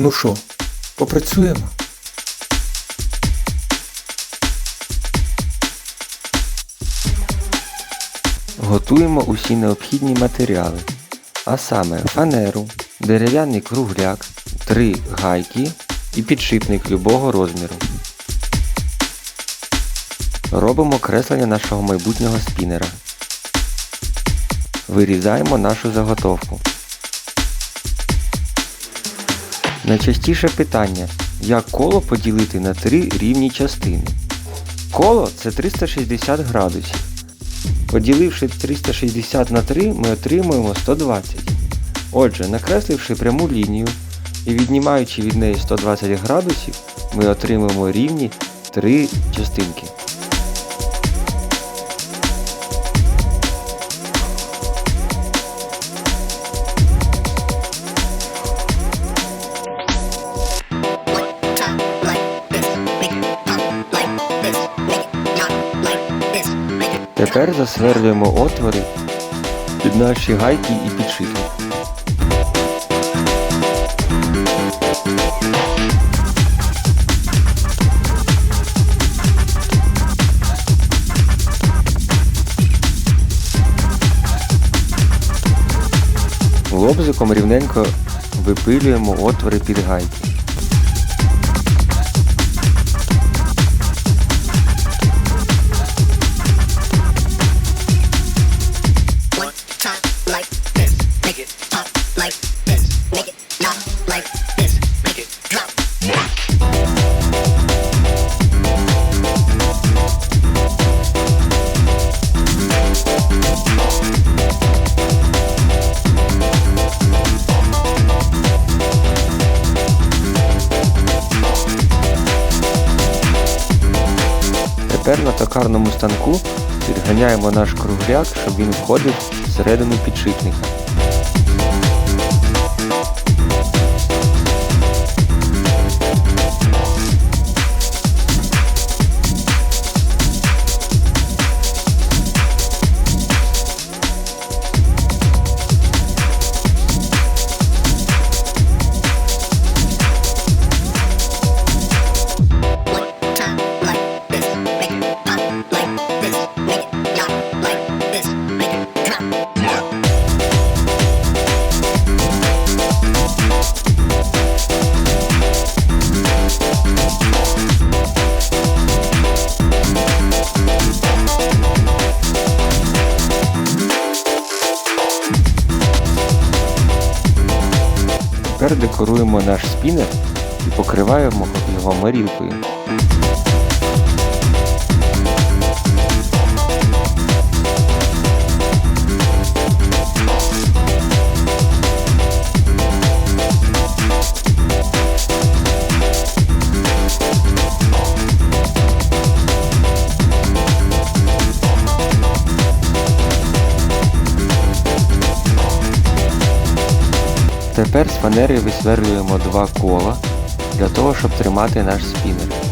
Ну що, попрацюємо? Готуємо усі необхідні матеріали, а саме фанеру, дерев'яний кругляк, три гайки і підшипник любого розміру. Робимо креслення нашого майбутнього спінера. Вирізаємо нашу заготовку. Найчастіше питання, як коло поділити на три рівні частини. Коло це 360 градусів. Поділивши 360 на 3, ми отримуємо 120. Отже, накресливши пряму лінію і віднімаючи від неї 120 градусів, ми отримуємо рівні 3 частинки. Тепер засверлюємо отвори під наші гайки і підшипник. Лобзиком рівненько випилюємо отвори під гайки. Тепер на токарному станку підганяємо наш кругляк, щоб він входив всередину підшипника. Тепер декоруємо наш спінер і покриваємо його марілкою. Тепер з фанери висверлюємо два кола для того, щоб тримати наш спінер.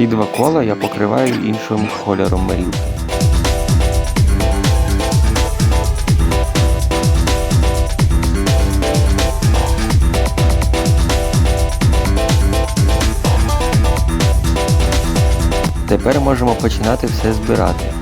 Ці два кола я покриваю іншим кольором марілки. Тепер можемо починати все збирати.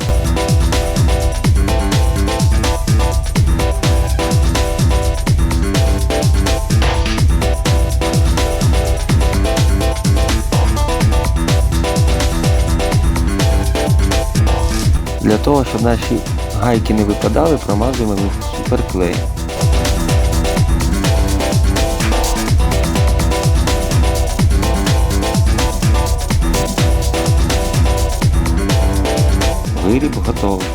Для того, щоб наші гайки не випадали, промазуємо суперклеєм. Виріб готовий.